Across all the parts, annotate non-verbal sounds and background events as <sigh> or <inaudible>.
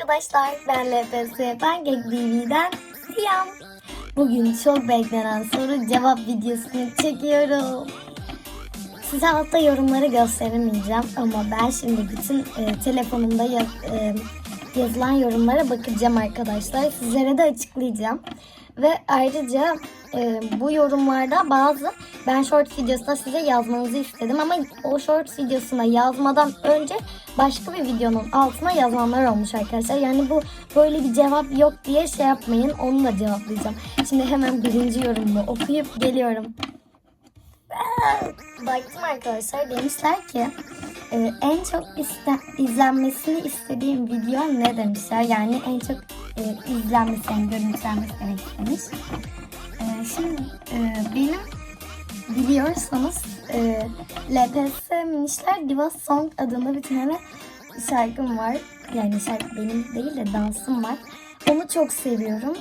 arkadaşlar. Ben LPS Pancake TV'den Siyam. Bugün çok beklenen soru cevap videosunu çekiyorum. Size altta yorumları gösteremeyeceğim ama ben şimdi bütün e, telefonumda e, yazılan yorumlara bakacağım arkadaşlar. Sizlere de açıklayacağım. Ve ayrıca e, bu yorumlarda bazı ben short videosunda size yazmanızı istedim ama o short videosuna yazmadan önce başka bir videonun altına yazanlar olmuş arkadaşlar. Yani bu böyle bir cevap yok diye şey yapmayın. Onu da cevaplayacağım. Şimdi hemen birinci yorumumu okuyup geliyorum. Baktım arkadaşlar demişler ki e, en çok iste- izlenmesini istediğim video ne demişler. Yani en çok e, izlenmesi, görüntülenmesi demek istemiş. E, şimdi e, benim biliyorsanız e, LPS Minişler Diva Song adında bir tane şarkım var. Yani şarkı benim değil de dansım var. Onu çok seviyorum.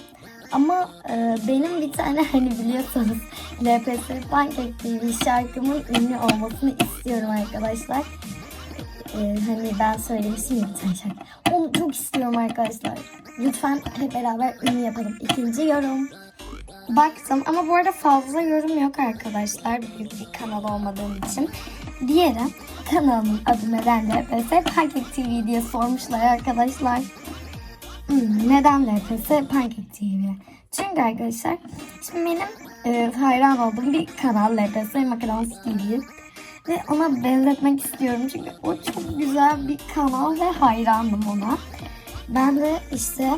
Ama e, benim bir tane <laughs> hani biliyorsanız LPS Pancake TV şarkımın ünlü olmasını istiyorum arkadaşlar. E, hani ben söylemiştim ya. Onu çok istiyorum arkadaşlar. Lütfen hep beraber ünlü yapalım. İkinci yorum. Baktım ama bu arada fazla yorum yok arkadaşlar. Büyük bir kanal olmadığım için. Diğeri kanalımın adı neden LPS Pancake TV diye sormuşlar arkadaşlar. Hmm, neden LPS Pancake TV? Çünkü arkadaşlar şimdi benim e, hayran olduğum bir kanal LPS Makarons TV. Ve ona benzetmek istiyorum çünkü o çok güzel bir kanal ve hayrandım ona. Ben de işte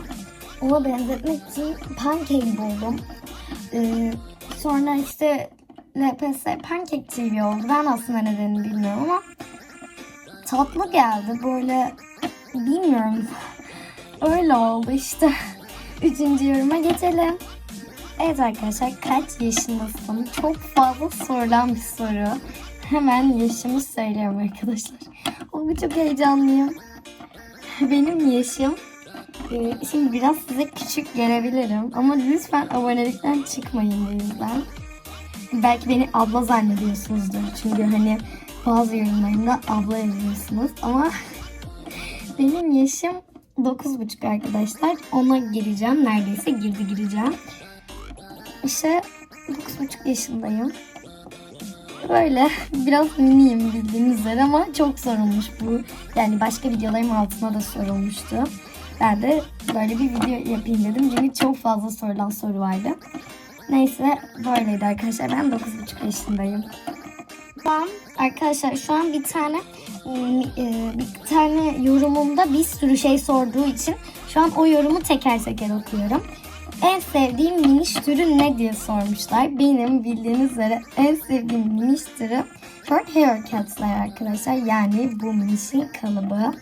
ona benzetmek için Pancake buldum. Ee, sonra işte LPS Pancake TV oldu. Ben aslında nedenini bilmiyorum ama tatlı geldi. Böyle bilmiyorum. <laughs> Öyle oldu işte. <laughs> Üçüncü yoruma geçelim. Evet arkadaşlar kaç yaşındasın? Çok fazla sorulan bir soru. Hemen yaşımı söylüyorum arkadaşlar. Oğlum çok heyecanlıyım. Benim yaşım ee, şimdi biraz size küçük gelebilirim ama lütfen abonelikten çıkmayın bu yüzden. Belki beni abla zannediyorsunuzdur çünkü hani bazı yorumlarında abla yazıyorsunuz ama <laughs> benim yaşım 9,5 arkadaşlar. Ona gireceğim. Neredeyse girdi gireceğim. İşte 9,5 yaşındayım. Böyle biraz miniyim bildiğiniz üzere ama çok sorulmuş bu. Yani başka videolarım altına da sorulmuştu. Ben de böyle bir video yapayım dedim. Çünkü çok fazla sorulan soru vardı. Neyse böyleydi arkadaşlar. Ben 9,5 yaşındayım. Ben arkadaşlar şu an bir tane e, bir tane yorumumda bir sürü şey sorduğu için şu an o yorumu teker teker okuyorum. En sevdiğim miniş türü ne diye sormuşlar. Benim bildiğiniz üzere en sevdiğim miniş türü short haircuts'lar arkadaşlar. Yani bu minişin kalıbı.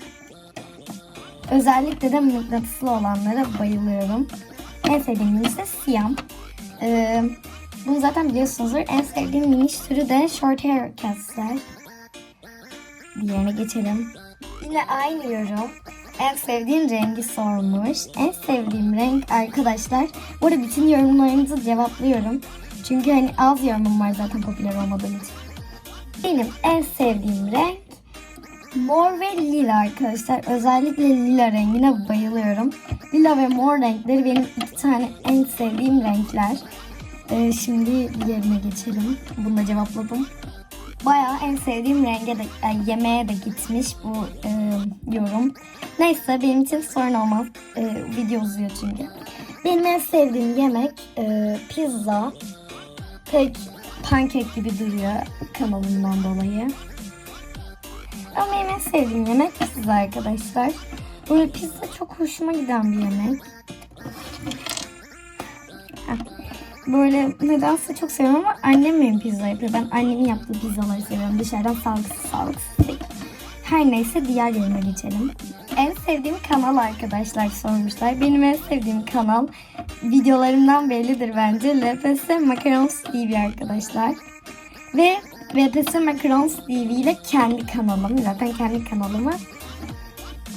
Özellikle de mıknatıslı olanlara bayılıyorum. En sevdiğim miniş de siyam. Ee, bunu zaten biliyorsunuzdur. En sevdiğim miniş türü de short haircuts'lar. Diğerine geçelim. Yine aynı yorum. En sevdiğim rengi sormuş. En sevdiğim renk arkadaşlar. Bu arada bütün yorumlarınızı cevaplıyorum. Çünkü hani az yorumum var zaten popüler olmadığım için. Benim en sevdiğim renk mor ve lila arkadaşlar. Özellikle lila rengine bayılıyorum. Lila ve mor renkleri benim iki tane en sevdiğim renkler. Ee, şimdi diğerine geçelim. Bunu da cevapladım. Bayağı en sevdiğim renge de yani yemeğe de gitmiş bu e, yorum. Neyse benim için sorun olmaz. E, video uzuyor çünkü. Benim en sevdiğim yemek e, pizza. Pek pankek gibi duruyor kanalımdan dolayı. Ama benim en sevdiğim yemek pizza arkadaşlar. Böyle pizza çok hoşuma giden bir yemek. Böyle nedense çok seviyorum ama annem benim pizza yapıyor. Ben annemin yaptığı pizzaları seviyorum. Dışarıdan sağlıksız sağlıksız değil. Her neyse diğer yoruma geçelim. En sevdiğim kanal arkadaşlar sormuşlar. Benim en sevdiğim kanal videolarımdan bellidir bence. LPS Macarons TV arkadaşlar. Ve LPS Macarons TV ile kendi kanalım. Zaten kendi kanalımı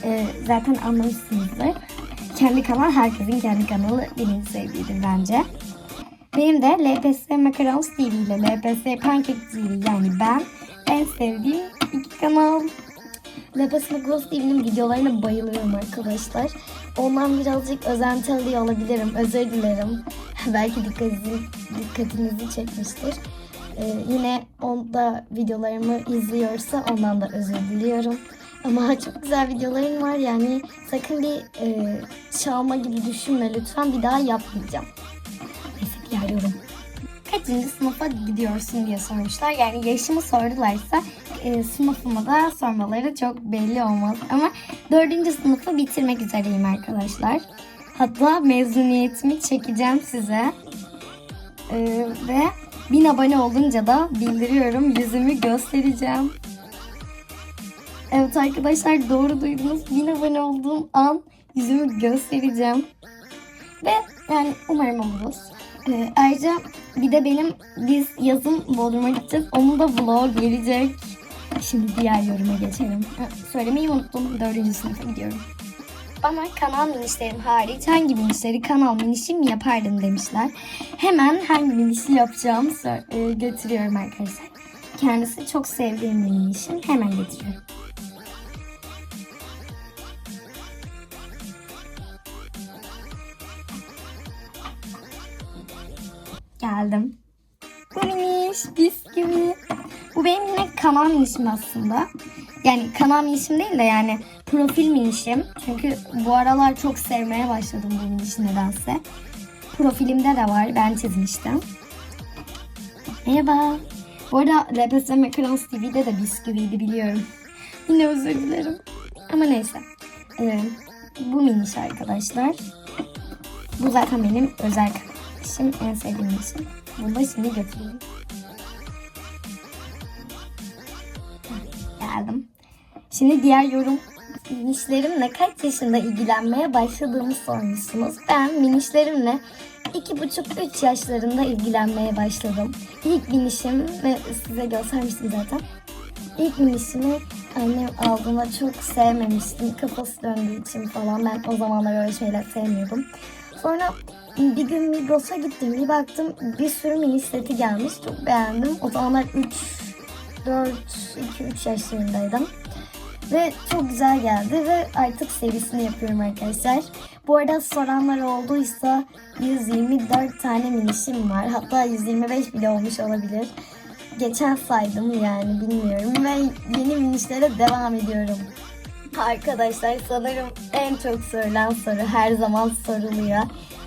e, zaten anlamışsınızdır. Kendi kanal herkesin kendi kanalı benim sevdiğidir bence. Benim de LPS Macarons TV ile LPS Pancake TV yani ben en sevdiğim iki kanal. Lepes Magos TV'nin videolarına bayılıyorum arkadaşlar. Ondan birazcık özenti alıyor olabilirim. Özür dilerim. <laughs> Belki dikkatinizi, dikkatinizi çekmiştir. Ee, yine onda videolarımı izliyorsa ondan da özür diliyorum. Ama <laughs> çok güzel videolarım var yani sakın bir e, çalma gibi düşünme lütfen bir daha yapmayacağım. Neyse diğer yorum. Kaçıncı sınıfa gidiyorsun diye sormuşlar. Yani yaşımı sordularsa e, sınıfımı da sormaları çok belli olmaz. Ama dördüncü sınıfı bitirmek üzereyim arkadaşlar. Hatta mezuniyetimi çekeceğim size. E, ve bin abone olunca da bildiriyorum. Yüzümü göstereceğim. Evet arkadaşlar doğru duydunuz. Bin abone olduğum an yüzümü göstereceğim. Ve yani umarım oluruz. Ee, ayrıca bir de benim biz yazın Bodrum'a gideceğiz. Onun da vlog gelecek. Şimdi diğer yoruma geçelim. Ha, söylemeyi unuttum. Dördüncü sınıfa gidiyorum. Bana kanal minişlerim hariç hangi minişleri kanal minişim yapardım demişler. Hemen hangi minişi yapacağımı e, getiriyorum arkadaşlar. Kendisi çok sevdiğim minişim. Hemen getiriyorum. Geldim. Miniş bisküvi. Bu benim yine kanal minişim aslında. Yani kanal minişim değil de yani profil minişim. Çünkü bu aralar çok sevmeye başladım bu minişi nedense. Profilimde de var. Ben çizmiştim. Merhaba. Bu arada LPS Makarons TV'de de bisküviydi biliyorum. Yine özür dilerim. Ama neyse. Ee, bu miniş arkadaşlar. Bu zaten benim özel işim, en sevdiğim işim. Bunu da şimdi götüreyim. Geldim. Şimdi diğer yorum minişlerimle kaç yaşında ilgilenmeye başladığımı sormuşsunuz. Ben minişlerimle 2,5-3 yaşlarında ilgilenmeye başladım. İlk minişim ve size göstermiştim zaten. İlk minişimi annem aldığında çok sevmemiştim. Kafası döndüğü için falan. Ben o zamanlar öyle şeyler sevmiyordum. Sonra bir gün Migros'a gittim. Bir baktım bir sürü mini seti gelmiş. Çok beğendim. O zamanlar 3, 4, 2, 3 yaşlarındaydım. Ve çok güzel geldi ve artık serisini yapıyorum arkadaşlar. Bu arada soranlar olduysa 124 tane minişim var. Hatta 125 bile olmuş olabilir. Geçen saydım yani bilmiyorum ve yeni minişlere devam ediyorum. Arkadaşlar sanırım en çok sorulan soru her zaman soruluyor.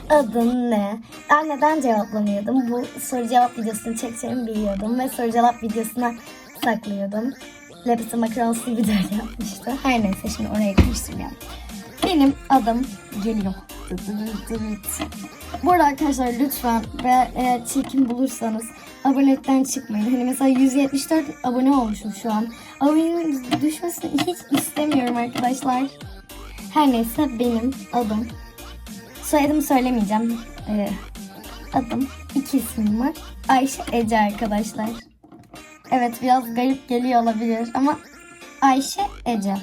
Adın ne? Ben neden cevaplamıyordum? Bu soru cevap videosunu çekeceğimi biliyordum ve soru cevap videosuna saklıyordum. Lepisi Macron video yapmıştı. Her neyse şimdi oraya karıştırmayalım. Benim adım geliyor. Bu arada arkadaşlar lütfen ve eğer çirkin bulursanız abonelikten çıkmayın. Hani mesela 174 abone olmuşum şu an. Abonenin düşmesini hiç istemiyorum arkadaşlar. Her neyse benim adım. Soyadımı söylemeyeceğim. Ee, adım. iki ismim var. Ayşe Ece arkadaşlar. Evet biraz garip geliyor olabilir ama Ayşe Ece.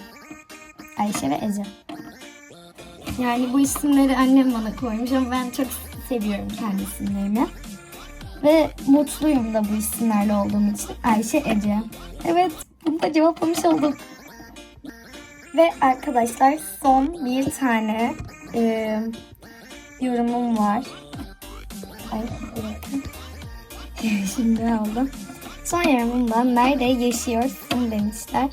Ayşe ve Ece. Yani bu isimleri annem bana koymuş ama ben çok seviyorum kendi isimlerimi. Ve mutluyum da bu isimlerle olduğum için. Ayşe Ece. Evet bunu da cevaplamış oldum. Ve arkadaşlar son bir tane e, yorumum var. Ay. <laughs> Şimdi aldım. Son yorumumdan nerede yaşıyorsun demişler.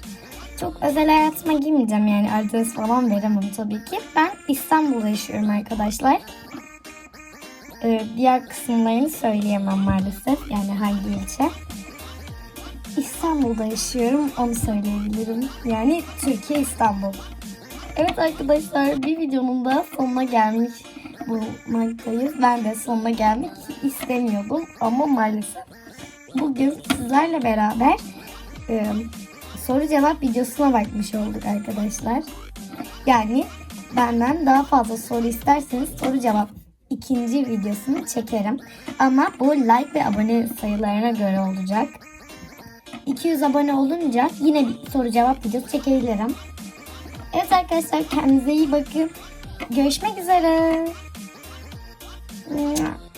Çok özel hayatıma girmeyeceğim yani adres falan veremem tabii ki. Ben İstanbul'da yaşıyorum arkadaşlar. Ee, diğer kısımlarını söyleyemem maalesef. Yani hangi ilçe. İstanbul'da yaşıyorum onu söyleyebilirim. Yani Türkiye İstanbul. Evet arkadaşlar bir videonun da sonuna gelmiş bulmaktayız. Ben de sonuna gelmek istemiyordum ama maalesef bugün sizlerle beraber e, soru cevap videosuna bakmış olduk arkadaşlar. Yani benden daha fazla soru isterseniz soru cevap ikinci videosunu çekerim. Ama bu like ve abone sayılarına göre olacak. 200 abone olunca yine bir soru cevap videosu çekebilirim. Evet arkadaşlar kendinize iyi bakın. Görüşmek üzere. 嗯。